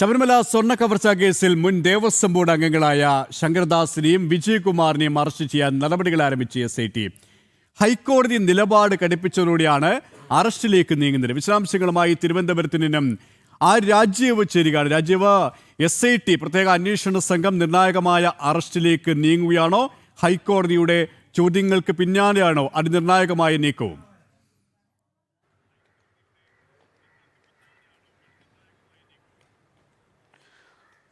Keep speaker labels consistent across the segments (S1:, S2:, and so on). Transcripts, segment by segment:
S1: ശബരിമല സ്വർണ കവർച്ച കേസിൽ മുൻ ദേവസ്വം ബോർഡ് അംഗങ്ങളായ ശങ്കർദാസിനെയും വിജയകുമാറിനെയും അറസ്റ്റ് ചെയ്യാൻ നടപടികൾ ആരംഭിച്ച എസ് ഐ ടി ഹൈക്കോടതി നിലപാട് കടുപ്പിച്ചതോടെയാണ് അറസ്റ്റിലേക്ക് നീങ്ങുന്നത്. വിശദാംശങ്ങളുമായി തിരുവനന്തപുരത്ത് നിന്നും ആ രാജീവ് ചേരുകയാണ്. രാജീവ് എസ് ഐ ടി പ്രത്യേക അന്വേഷണ സംഘം നിർണായകമായ അറസ്റ്റിലേക്ക് നീങ്ങുകയാണോ? ഹൈക്കോടതിയുടെ ചോദ്യങ്ങൾക്ക് പിന്നാലെയാണോ? അതിനിർണായകമായ നീക്കവും?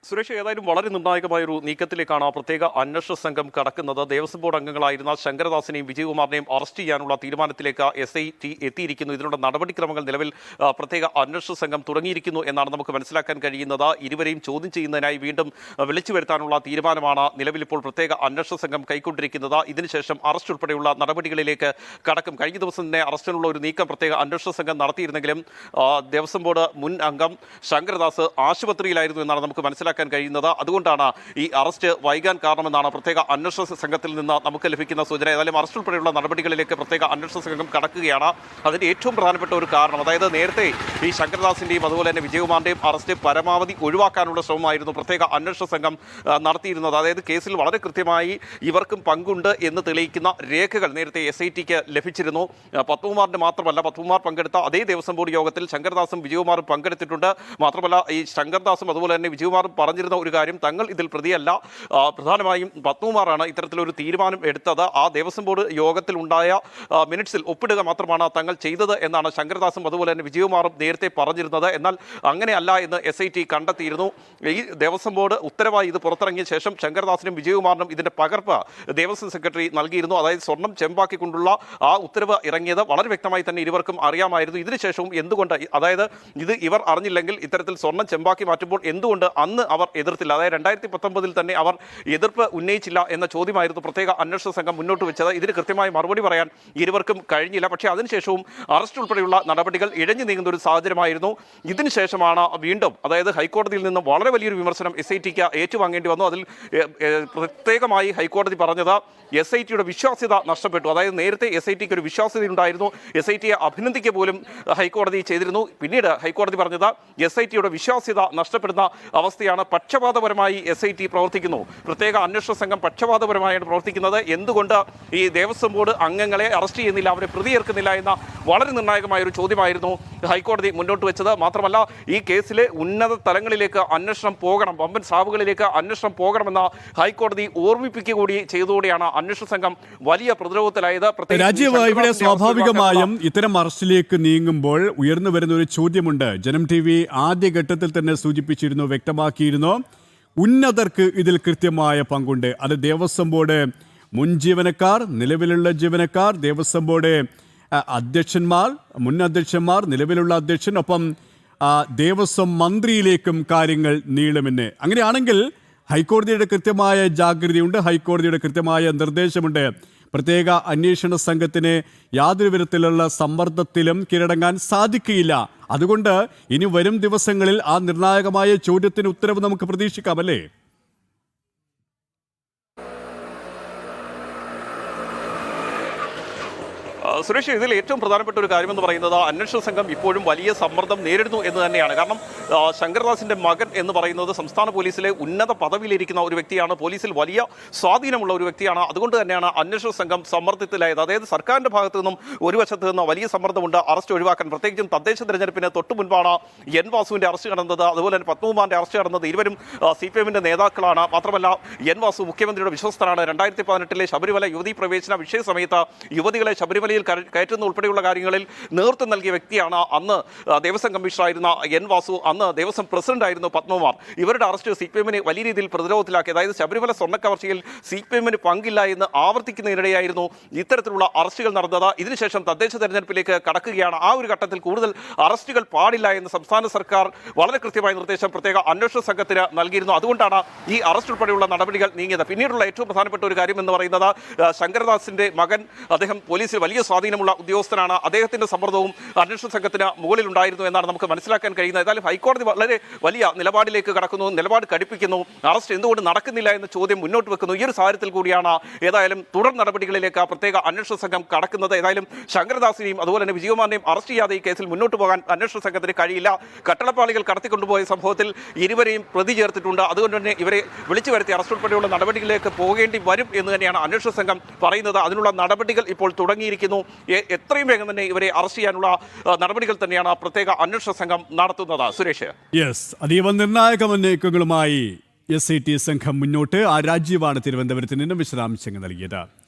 S2: സുരേഷ് ഏതായാലും വളരെ നിർണായകമായ ഒരു നീക്കത്തിലേക്കാണ് പ്രത്യേക അന്വേഷണ സംഘം കടക്കുന്നത്. ദേവസ്വം ബോർഡ് അംഗങ്ങളായിരുന്ന ശങ്കരദാസിനെയും വിജയകുമാറിനെയും അറസ്റ്റ് ചെയ്യാനുള്ള തീരുമാനത്തിലേക്ക് എസ് ഐ ടി എത്തിയിരിക്കുന്നു. ഇതിനുള്ള നടപടിക്രമങ്ങൾ നിലവിൽ പ്രത്യേക അന്വേഷണ സംഘം തുടങ്ങിയിരിക്കുന്നു എന്നാണ് നമുക്ക് മനസ്സിലാക്കാൻ കഴിയുന്നത്. ഇരുവരെയും ചോദ്യം ചെയ്യുന്നതിനായി വീണ്ടും വിളിച്ചു വരുത്താനുള്ള തീരുമാനമാണ് നിലവിൽ ഇപ്പോൾ പ്രത്യേക അന്വേഷണ സംഘം കൈക്കൊണ്ടിരിക്കുന്നത്. ഇതിനുശേഷം അറസ്റ്റ് ഉൾപ്പെടെയുള്ള നടപടികളിലേക്ക് കടക്കും. കഴിഞ്ഞ ദിവസം തന്നെ അറസ്റ്റിനുള്ള ഒരു നീക്കം പ്രത്യേക അന്വേഷണ സംഘം നടത്തിയിരുന്നെങ്കിലും ദേവസ്വം ബോർഡ് മുൻ അംഗം ശങ്കരദാസ് ആശുപത്രിയിലായിരുന്നു എന്നാണ് നമുക്ക് മനസ്സിലാക്കാൻ കഴിയുന്നത്. അതുകൊണ്ടാണ് ഈ അറസ്റ്റ് വൈകാൻ കാരണമെന്നാണ് പ്രത്യേക അന്വേഷണ സംഘത്തിൽ നിന്ന് നമുക്ക് ലഭിക്കുന്ന സൂചന. ഏതായാലും അറസ്റ്റ് ഉൾപ്പെടെയുള്ള നടപടികളിലേക്ക് പ്രത്യേക അന്വേഷണ സംഘം കടക്കുകയാണ്. അതിന്റെ ഏറ്റവും പ്രധാനപ്പെട്ട ഒരു കാരണം അതായത് നേരത്തെ ഈ ശങ്കരദാസിന്റെയും അതുപോലെ തന്നെ വിജയകുമാറിന്റെയും അറസ്റ്റ് പരമാവധി ഒഴിവാക്കാനുള്ള ശ്രമമായിരുന്നു പ്രത്യേക അന്വേഷണ സംഘം നടത്തിയിരുന്നത്. അതായത് കേസിൽ വളരെ കൃത്യമായി ഇവർക്കും പങ്കുണ്ട് എന്ന് തെളിയിക്കുന്ന രേഖകൾ നേരത്തെ എസ് ഐ ടിക്ക് ലഭിച്ചിരുന്നു. പത്മകുമാറിന്റെ മാത്രമല്ല പത്മകുമാർ പങ്കെടുത്ത അതേ ദേവസ്വം ബോർഡ് യോഗത്തിൽ ശങ്കർദാസും വിജയകുമാറും പങ്കെടുത്തിട്ടുണ്ട്. മാത്രമല്ല ഈ ശങ്കർദാസും അതുപോലെ തന്നെ വിജയകുമാറും പറഞ്ഞിരുന്ന ഒരു കാര്യം തങ്ങൾ ഇതിൽ പ്രതിയല്ല. പ്രധാനമായും പത്മകുമാറാണ് ഇത്തരത്തിലൊരു തീരുമാനം എടുത്തത്. ആ ദേവസ്വം ബോർഡ് യോഗത്തിൽ ഉണ്ടായ മിനിറ്റ്സിൽ ഒപ്പിടുക മാത്രമാണ് തങ്ങൾ ചെയ്തത് എന്നാണ് ശങ്കരദാസും അതുപോലെ തന്നെ വിജയകുമാറും നേരത്തെ പറഞ്ഞിരുന്നത്. എന്നാൽ അങ്ങനെയല്ല എന്ന് എസ് ഐ ടി കണ്ടെത്തിയിരുന്നു. ഈ ദേവസ്വം ബോർഡ് ഉത്തരവായി ഇത് പുറത്തിറങ്ങിയ ശേഷം ശങ്കരദാസിനും വിജയകുമാറിനും ഇതിന്റെ പകർപ്പ് ദേവസ്വം സെക്രട്ടറി നൽകിയിരുന്നു. അതായത് സ്വർണം ചെമ്പാക്കിക്കൊണ്ടുള്ള ആ ഉത്തരവ് ഇറങ്ങിയത് വളരെ വ്യക്തമായി തന്നെ ഇരുവർക്കും അറിയാമായിരുന്നു. ഇതിനുശേഷവും എന്തുകൊണ്ട് അതായത് ഇത് ഇവർ അറിഞ്ഞില്ലെങ്കിൽ ഇത്തരത്തിൽ സ്വർണം ചെമ്പാക്കി മാറ്റുമ്പോൾ എന്തുകൊണ്ട് അന്ന് അവർ എതിർത്തില്ല. അതായത് രണ്ടായിരത്തി പത്തൊമ്പതിൽ തന്നെ അവർ എതിർപ്പ് ഉന്നയിച്ചില്ല എന്ന ചോദ്യമായിരുന്നു പ്രത്യേക അന്വേഷണ സംഘം മുന്നോട്ട് വെച്ചത്. ഇതിന് കൃത്യമായി മറുപടി പറയാൻ ഇരുവർക്കും കഴിഞ്ഞില്ല. പക്ഷേ അതിനുശേഷവും അറസ്റ്റ് ഉൾപ്പെടെയുള്ള നടപടികൾ ഇഴഞ്ഞു നീങ്ങുന്ന ഒരു സാഹചര്യമായിരുന്നു. ഇതിനുശേഷമാണ് വീണ്ടും അതായത് ഹൈക്കോടതിയിൽ നിന്ന് വളരെ വലിയൊരു വിമർശനം എസ് ഐ ടിക്ക് ഏറ്റുവാങ്ങേണ്ടി വന്നു. അതിൽ പ്രത്യേകമായി ഹൈക്കോടതി പറഞ്ഞത് എസ് ഐ ടിയുടെ വിശ്വാസ്യത നഷ്ടപ്പെട്ടു. അതായത് നേരത്തെ എസ് ഐ ടിക്ക് ഒരു വിശ്വാസ്യത ഉണ്ടായിരുന്നു. എസ് ഐ ടിയെ അഭിനന്ദിക്കുക പോലും ഹൈക്കോടതി ചെയ്തിരുന്നു. പിന്നീട് ഹൈക്കോടതി പറഞ്ഞത് എസ് ഐ ടിയുടെ വിശ്വാസ്യത നഷ്ടപ്പെടുന്ന അവസ്ഥയാണ് പക്ഷപാതപരമായി എസ് ഐ ടി പ്രവർത്തിക്കുന്നു. പ്രത്യേക അന്വേഷണ സംഘം പക്ഷപാതപരമായാണ് പ്രവർത്തിക്കുന്നത് എന്തുകൊണ്ട് ഈ ദേവസ്വം ബോർഡ് അംഗങ്ങളെ അറസ്റ്റ് ചെയ്യുന്നില്ല അവരെ പ്രതിയേർക്കുന്നില്ല എന്ന വളരെ നിർണായകമായ ഒരു ചോദ്യമായിരുന്നു ഹൈക്കോടതി മുന്നോട്ട് വെച്ചത്. മാത്രമല്ല ഈ കേസിലെ ഉന്നത തലങ്ങളിലേക്ക് അന്വേഷണം പോകണം. വമ്പൻ സാവുകളിലേക്ക് അന്വേഷണം പോകണമെന്ന ഹൈക്കോടതി ഓർമ്മിപ്പിക്കുക കൂടി ചെയ്തതോടെയാണ് അന്വേഷണ സംഘം വലിയ പ്രതിരോധത്തിലായത്. രാജ്യം
S1: രാജീവ് ഇവിടെ സ്വാഭാവികമായും ഇത്തരം അറസ്റ്റിലേക്ക് നീങ്ങുമ്പോൾ ഉയർന്നു വരുന്ന ഒരു ചോദ്യമുണ്ട്. ജനം ടി വി ആദ്യഘട്ടത്തിൽ തന്നെ സൂചിപ്പിച്ചിരുന്നു വ്യക്തമാക്കിയിരുന്നു. ഉന്നതർക്ക് ഇതിൽ കൃത്യമായ പങ്കുണ്ട്. അത് ദേവസ്വം ബോർഡ് മുൻ ജീവനക്കാർ നിലവിലുള്ള ജീവനക്കാർ ദേവസ്വം ബോർഡ് അധ്യക്ഷന്മാർ മുൻ അധ്യക്ഷന്മാർ നിലവിലുള്ള അധ്യക്ഷൻ ഒപ്പം ദേവസ്വം മന്ത്രിയിലേക്കും കാര്യങ്ങൾ നീളുമെന്ന്. അങ്ങനെയാണെങ്കിൽ ഹൈക്കോടതിയുടെ കൃത്യമായ ജാഗ്രതയുണ്ട് ഹൈക്കോടതിയുടെ കൃത്യമായ നിർദ്ദേശമുണ്ട്. പ്രത്യേക അന്വേഷണ സംഘത്തിന് യാതൊരു വിധത്തിലുള്ള സമ്മർദ്ദത്തിലും കീഴടങ്ങാൻ സാധിക്കുകയില്ല. അതുകൊണ്ട് ഇനി വരും ദിവസങ്ങളിൽ ആ നിർണായകമായ ചോദ്യത്തിന് ഉത്തരവ് നമുക്ക് പ്രതീക്ഷിക്കാം അല്ലേ?
S2: സുരേഷ് ഇതിൽ ഏറ്റവും പ്രധാനപ്പെട്ട ഒരു കാര്യമെന്ന് പറയുന്നത് അന്വേഷണ സംഘം ഇപ്പോഴും വലിയ സമ്മർദ്ദം നേരിടുന്നു എന്ന് തന്നെയാണ്. കാരണം ശങ്കർദാസിന്റെ മകൻ എന്ന് പറയുന്നത് സംസ്ഥാന പോലീസിലെ ഉന്നത പദവിയിലിരിക്കുന്ന ഒരു വ്യക്തിയാണ്. പോലീസിൽ വലിയ സ്വാധീനമുള്ള ഒരു വ്യക്തിയാണ്. അതുകൊണ്ട് തന്നെയാണ് അന്വേഷണ സംഘം സമ്മർദ്ദത്തിലായത്. അതായത് സർക്കാരിന്റെ ഭാഗത്തു നിന്നും ഒരു വശത്ത് നിന്ന് വലിയ സമ്മർദ്ദമുണ്ട്. അറസ്റ്റ് ഒഴിവാക്കാൻ പ്രത്യേകിച്ചും തദ്ദേശ തെരഞ്ഞെടുപ്പിന് തൊട്ടു മുൻപാണ് എൻ വാസുവിന്റെ അറസ്റ്റ് നടന്നത്. അതുപോലെ തന്നെ പത്മകുമാറിന്റെ അറസ്റ്റ് നടന്നത് ഇരുവരും സി പി എമ്മിന്റെ നേതാക്കളാണ്. മാത്രമല്ല എൻ വാസു മുഖ്യമന്ത്രിയുടെ വിശ്വസ്തനാണ്. രണ്ടായിരത്തി പതിനെട്ടിലെ ശബരിമല യുവതി പ്രവേശന വിഷയ സമയത്ത് യുവതികളെ ശബരിമലയിൽ കര- കയറ്റുന്ന ഉൾപ്പെടെയുള്ള കാര്യങ്ങളിൽ നേതൃത്വം നൽകിയ വ്യക്തിയാണ് അന്ന് ദേവസ്വം കമ്മീഷണറായിരുന്ന എൻ വാസു. അന്ന് ദേവസ്വം പ്രസിഡന്റായിരുന്നു പത്മകുമാർ. ഇവരുടെ അറസ്റ്റ് സി പി എമ്മിനെ വലിയ രീതിയിൽ പ്രതിരോധത്തിലാക്കി. അതായത് ശബരിമല സ്വർണക്കവർച്ചയിൽ സി പി എമ്മിന് പങ്കില്ല എന്ന് ആവർത്തിക്കുന്നതിനിടെയായിരുന്നു ഇത്തരത്തിലുള്ള അറസ്റ്റുകൾ നടന്നത്. ഇതിനുശേഷം തദ്ദേശ തെരഞ്ഞെടുപ്പിലേക്ക് കടക്കുകയാണ്. ആ ഒരു ഘട്ടത്തിൽ കൂടുതൽ അറസ്റ്റുകൾ പാടില്ല എന്ന് സംസ്ഥാന സർക്കാർ വളരെ കൃത്യമായ നിർദ്ദേശം പ്രത്യേക അന്വേഷണ സംഘത്തിന് നൽകിയിരുന്നു. അതുകൊണ്ടാണ് ഈ അറസ്റ്റ് ഉൾപ്പെടെയുള്ള നടപടികൾ നീങ്ങിയത്. പിന്നീടുള്ള ഏറ്റവും പ്രധാനപ്പെട്ട ഒരു കാര്യം എന്ന് പറയുന്നത് ശങ്കരദാസിന്റെ മകൻ അദ്ദേഹം പോലീസിൽ വലിയ സ്വാധീനമുള്ള ഉദ്യോഗസ്ഥനാണ്. അദ്ദേഹത്തിന്റെ സമ്മർദ്ദവും അന്വേഷണ സംഘത്തിന് മുകളിലുണ്ടായിരുന്നു എന്നാണ് നമുക്ക് മനസ്സിലാക്കാൻ കഴിയുന്നത്. ഏതായാലും ഹൈക്കോടതി വളരെ വലിയ നിലപാടിലേക്ക് കടക്കുന്നു നിലപാട് കടുപ്പിക്കുന്നു. അറസ്റ്റ് എന്തുകൊണ്ട് നടക്കുന്നില്ല എന്ന ചോദ്യം മുന്നോട്ട് വെക്കുന്നു. ഈ ഒരു സാഹചര്യത്തിൽ കൂടിയാണ് ഏതായാലും തുടർ നടപടികളിലേക്ക് പ്രത്യേക അന്വേഷണ സംഘം കടക്കുന്നത്. ഏതായാലും ശങ്കരദാസിനെയും അതുപോലെ തന്നെ വിജയകുമാറിനെയും അറസ്റ്റ് ചെയ്യാതെ ഈ കേസിൽ മുന്നോട്ട് പോകാൻ അന്വേഷണ സംഘത്തിന് കഴിയില്ല. കട്ടളപ്പാളികൾ കടത്തിക്കൊണ്ടുപോയ സംഭവത്തിൽ ഇരുവരെയും പ്രതി ചേർത്തിട്ടുണ്ട്. അതുകൊണ്ട് തന്നെ ഇവരെ വിളിച്ചു വരുത്തി അറസ്റ്റ് ഉൾപ്പെടെയുള്ള നടപടികളിലേക്ക് പോകേണ്ടി വരും എന്ന് തന്നെയാണ് അന്വേഷണ സംഘം പറയുന്നത്. അതിനുള്ള നടപടികൾ ഇപ്പോൾ തുടങ്ങിയിരിക്കുന്നു. എ- എത്രയും വേഗം തന്നെ ഇവരെ അറസ്റ്റ് ചെയ്യാനുള്ള നടപടികൾ തന്നെയാണ് പ്രത്യേക അന്വേഷണ സംഘം നടത്തുന്നത്. സുരേഷ്.
S1: യെസ് അതീവ നിർണായക മുന്നേക്കങ്ങളുമായി എസ് ഐ ടി സംഘം മുന്നോട്ട്. ആ രാജ്യമാണ് തിരുവനന്തപുരത്ത് നിന്നും വിശദാംശങ്ങൾ നൽകിയത്.